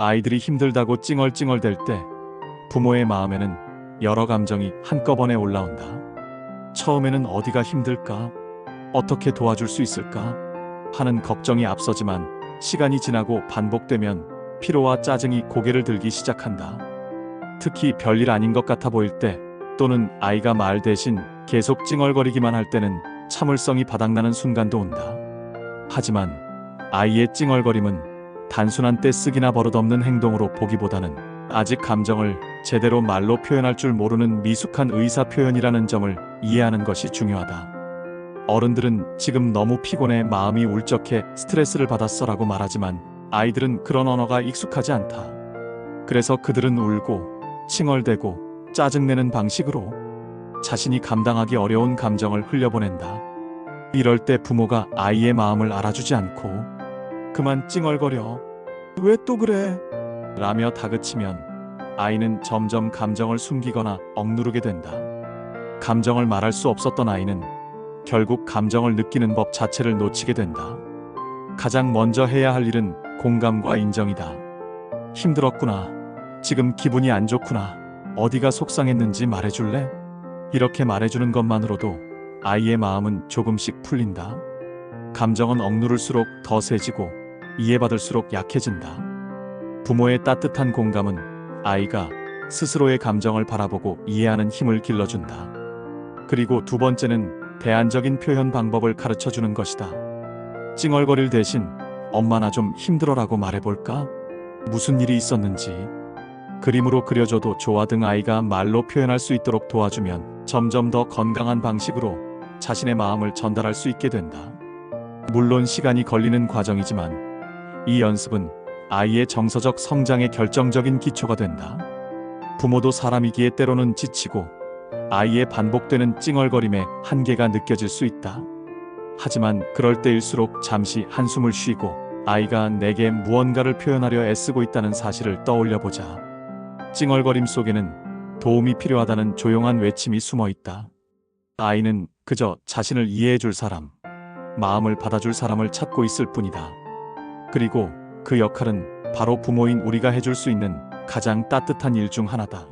아이들이 힘들다고 찡얼찡얼댈 때 부모의 마음에는 여러 감정이 한꺼번에 올라온다. 처음에는 어디가 힘들까? 어떻게 도와줄 수 있을까? 하는 걱정이 앞서지만 시간이 지나고 반복되면 피로와 짜증이 고개를 들기 시작한다. 특히 별일 아닌 것 같아 보일 때 또는 아이가 말 대신 계속 찡얼거리기만 할 때는 참을성이 바닥나는 순간도 온다. 하지만 아이의 찡얼거림은 단순한 떼쓰기나 버릇없는 행동으로 보기보다는 아직 감정을 제대로 말로 표현할 줄 모르는 미숙한 의사 표현이라는 점을 이해하는 것이 중요하다. 어른들은 지금 너무 피곤해 마음이 울적해 스트레스를 받았어라고 말하지만 아이들은 그런 언어가 익숙하지 않다. 그래서 그들은 울고 칭얼대고 짜증내는 방식으로 자신이 감당하기 어려운 감정을 흘려보낸다. 이럴 때 부모가 아이의 마음을 알아주지 않고 그만 찡얼거려. 왜 또 그래? 라며 다그치면 아이는 점점 감정을 숨기거나 억누르게 된다. 감정을 말할 수 없었던 아이는 결국 감정을 느끼는 법 자체를 놓치게 된다. 가장 먼저 해야 할 일은 공감과 인정이다. 힘들었구나. 지금 기분이 안 좋구나. 어디가 속상했는지 말해줄래? 이렇게 말해주는 것만으로도 아이의 마음은 조금씩 풀린다. 감정은 억누를수록 더 세지고 이해받을수록 약해진다. 부모의 따뜻한 공감은 아이가 스스로의 감정을 바라보고 이해하는 힘을 길러준다. 그리고 두 번째는 대안적인 표현 방법을 가르쳐 주는 것이다. 찡얼거릴 대신 엄마 나 좀 힘들어라고 말해볼까? 무슨 일이 있었는지. 그림으로 그려줘도 좋아 등 아이가 말로 표현할 수 있도록 도와주면 점점 더 건강한 방식으로 자신의 마음을 전달할 수 있게 된다. 물론 시간이 걸리는 과정이지만 이 연습은 아이의 정서적 성장에 결정적인 기초가 된다. 부모도 사람이기에 때로는 지치고 아이의 반복되는 찡얼거림에 한계가 느껴질 수 있다. 하지만 그럴 때일수록 잠시 한숨을 쉬고 아이가 내게 무언가를 표현하려 애쓰고 있다는 사실을 떠올려 보자. 찡얼거림 속에는 도움이 필요하다는 조용한 외침이 숨어 있다. 아이는 그저 자신을 이해해 줄 사람, 마음을 받아줄 사람을 찾고 있을 뿐이다. 그리고 그 역할은 바로 부모인 우리가 해줄 수 있는 가장 따뜻한 일 중 하나다.